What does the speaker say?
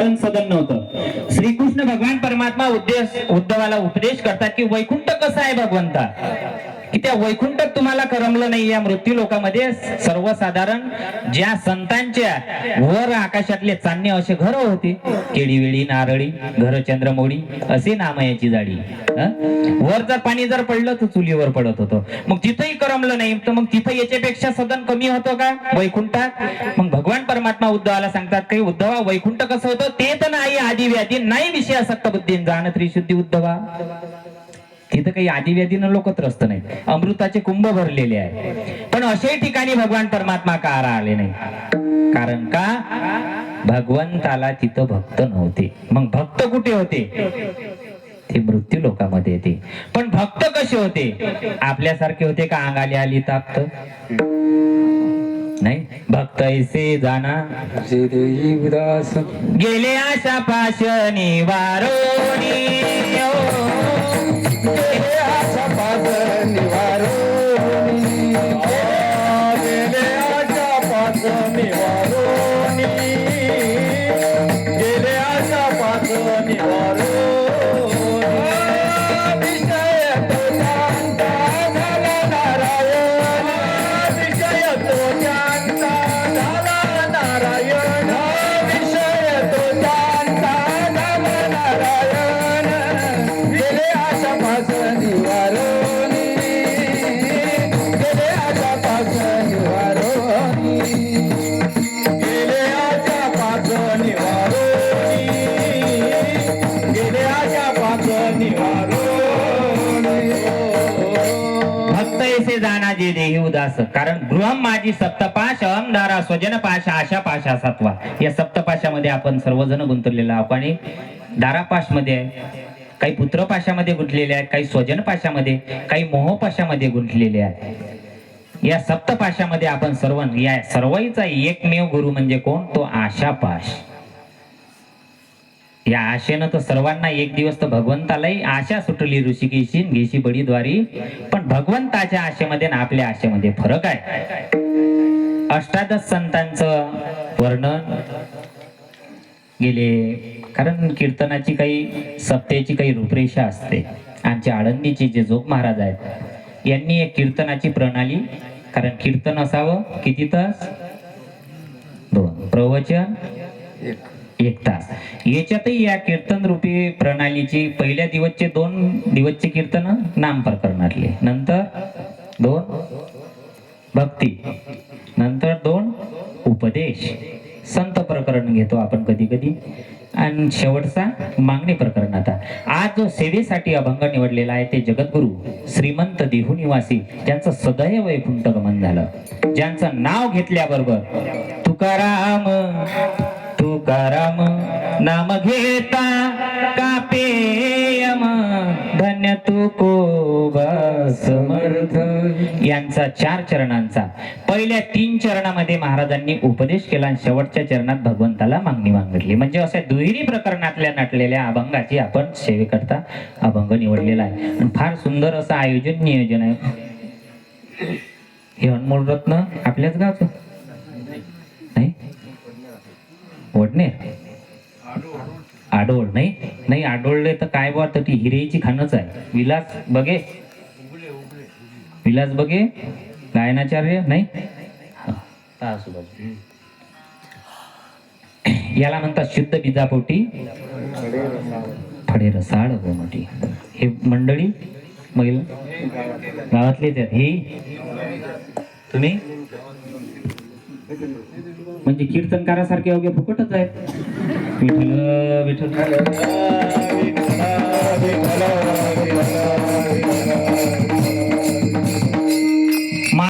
सदन सदन नव्हतं. श्रीकृष्ण भगवान परमात्मा उद्देश उद्धवाला उपदेश करतात की वैकुंठ कसं आहे भगवंता? की त्या वैकुंठात तुम्हाला करमलं नाही या मृत्यू लोकामध्ये. सर्वसाधारण ज्या संतांच्या वर आकाशातले चांदणे असे घर होते केळीवेळी नारळी घर चंद्रमोळी असे नाम याची जाडी. वर जर पाणी जर पडलं तर चुलीवर पडत होतं. मग तिथंही करमलं नाही. तर मग तिथं याच्यापेक्षा सदन कमी होतं का वैकुंठात? मग भगवान परमात्मा उद्धवाला सांगतात काही उद्धवा वैकुंठ कसं होतं? ते तर नाही आधी व्याधी नाही विषय असक्त बुद्धीन. जाण त्रिशुद्धी उद्धवा. तिथं काही आदिव्यादीनं लोक त्रस्त नाही अमृताचे कुंभ भरलेले आहे पण अशाही ठिकाणी भगवान परमात्मा का आले नाही? कारण का? भगवंताला तिथं भक्त नव्हते. मग भक्त कुठे होते? ते मृत्यू लोकांमध्ये येते. पण भक्त कसे होते? आपल्यासारखे होते का अंगाली आली ताप्त? नाही? भक्त ऐसे जाना. जे देई गेले आशा पाश निवारोणी गेले माझे देही उदास. कारण गृहम माझी सप्तपाश अहमदारा स्वजन पाश आशा पाशा सत्वा. या सप्तपाशामध्ये आपण सर्वजण गुंतलेलो आहोत. आणि दारापाशमध्ये आहे. काही पुत्रपाशामध्ये गुंतलेले आहेत काही स्वजन पाशामध्ये काही मोहपाशामध्ये गुंतलेले आहेत. या सप्तपाशामध्ये आपण सर्व या सर्वांचा एकमेव गुरु म्हणजे कोण? तो आशापाश. या आशेनं तर सर्वांना एक दिवस तर भगवंतालाही आशा सुटली ऋषिकेशी घेशी बडीद्वारी. पण भगवंताच्या आशेमध्ये आणि आपल्या आशेमध्ये फरक आहे. अष्टादश संतांचं वर्णन गेले. कारण कीर्तनाची काही सप्तेची काही रूपरेषा असते. आमच्या आळंदीचे जे जोग महाराज आहेत यांनी एक कीर्तनाची प्रणाली कारण कीर्तन असावं किती तास? दोन. प्रवचन? एक तास याच्यातही या कीर्तन रूपी प्रणालीची पहिल्या दिवसचे दोन दिवसचे कीर्तन नाम प्रकरणातले नंतर दोन भक्ती. नंतर दोन उपदेश. संत प्रकरण घेतो आपण कधी कधी. आणि शेवटचा मागणी प्रकरण आता. आज जो सेवेसाठी अभंग निवडलेला आहे ते जगद्गुरु श्रीमंत देहू निवासी त्यांचं सदैव वैकुंठ गमन झालं. ज्यांचं नाव घेतल्याबरोबर तुकाराम तुकाराम नाम घेता कापेयम. धन्य तुको समर्थ यांचा चार चरणांचा. पहिल्या तीन चरणामध्ये महाराजांनी उपदेश केला आणि शेवटच्या चरणात भगवंताला मागणी मागितली. म्हणजे अशा दुहेरी प्रकरणातल्या नटलेल्या अभंगाची आपण सेवेकरता अभंग निवडलेला आहे. आणि फार सुंदर असं आयोजन नियोजन आहे. हे अनमोल रत्न आपल्याच गावचं. ओढणे? आडोळ नाही? नाही आडोळले तर काय बा तर ती हिरेची खानच आहे. विलास बघे. विलास बघे. गायनाचार्य नाही? याला म्हणतात शुद्ध बिजापोटी फडे रसाळ गोमटी हे मंडळी महिला गावातलेच आहेत. हे? तुम्ही? म्हणजे कीर्तनकारासारखे अवघे फुकटच आहेत. विठ्ठल विठ्ठल.